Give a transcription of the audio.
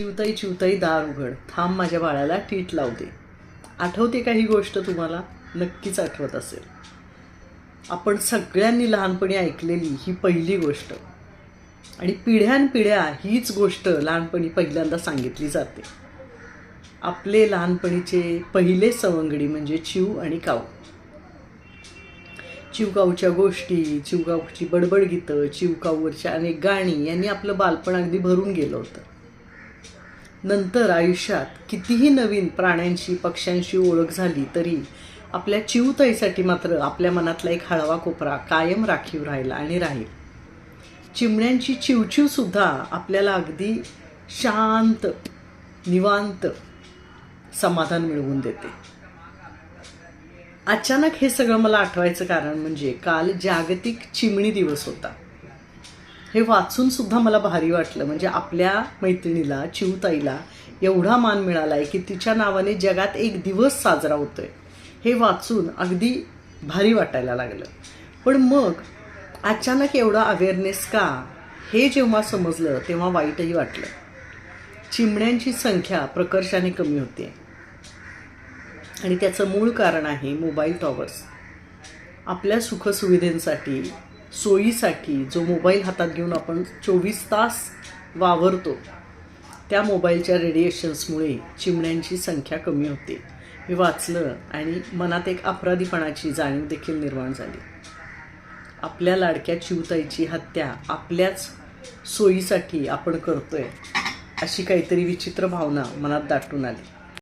चिवताई चिवताई दार उघड. थांब माझ्या बाळाला टीट लावते आठवते का ही गोष्ट तुम्हाला? नक्कीच आठवत असेल. आपण सगळ्यांनी लहानपणी ऐकलेली ही पहिली गोष्ट. आणि पिढ्यानपिढ्या हीच गोष्ट लहानपणी पहिल्यांदा सांगितली जाते. आपले लहानपणीचे पहिले सवंगडी म्हणजे चिव आणि काऊ चिवकाऊच्या गोष्टी चिवकाऊची बडबड गीतं चिवकाऊवरच्या अनेक गाणी यांनी आपलं बालपण अगदी भरून गेलं होतं. नंतर आयुष्यात कितीही नवीन प्राण्यांशी पक्ष्यांशी ओळख झाली तरी आपल्या चिवताईसाठी मात्र आपल्या मनातला एक हळवा कोपरा कायम राखीव राहिला आणि राहील. चिमण्यांची चिवचिव सुद्धा आपल्याला अगदी शांत निवांत समाधान मिळवून देते. अचानक हे सगळं मला आठवायचं कारण म्हणजे काल जागतिक चिमणी दिवस होता. हे वाचून सुद्धा मला भारी वाटलं. म्हणजे आपल्या मैत्रिणीला चिवताईला एवढा मान मिळाला आहे की तिच्या नावाने जगात एक दिवस साजरा होतोय. हे वाचून अगदी भारी वाटायला लागलं. पण मग अचानक एवढा अवेअरनेस का? हे जेव्हा समजलं तेव्हा वाईटही वाटलं. चिमण्यांची संख्या प्रकर्षाने कमी होते आणि त्याचं मूळ कारण आहे मोबाईल टॉवर्स आपल्या सुखसुविधेंसाठी सोयीसाठी जो मोबाईल हातात घेऊन आपण चोवीस तास वावरतो त्या मोबाईलच्या रेडिएशन्समुळे चिमण्यांची संख्या कमी होते. हे वाचलं आणि मनात एक अपराधीपणाची जाणीव देखील निर्माण झाली. आपल्या लाडक्या चिवताईची हत्या आपल्याच सोयीसाठी आपण करतोय अशी काहीतरी विचित्र भावना मनात दाटून आली.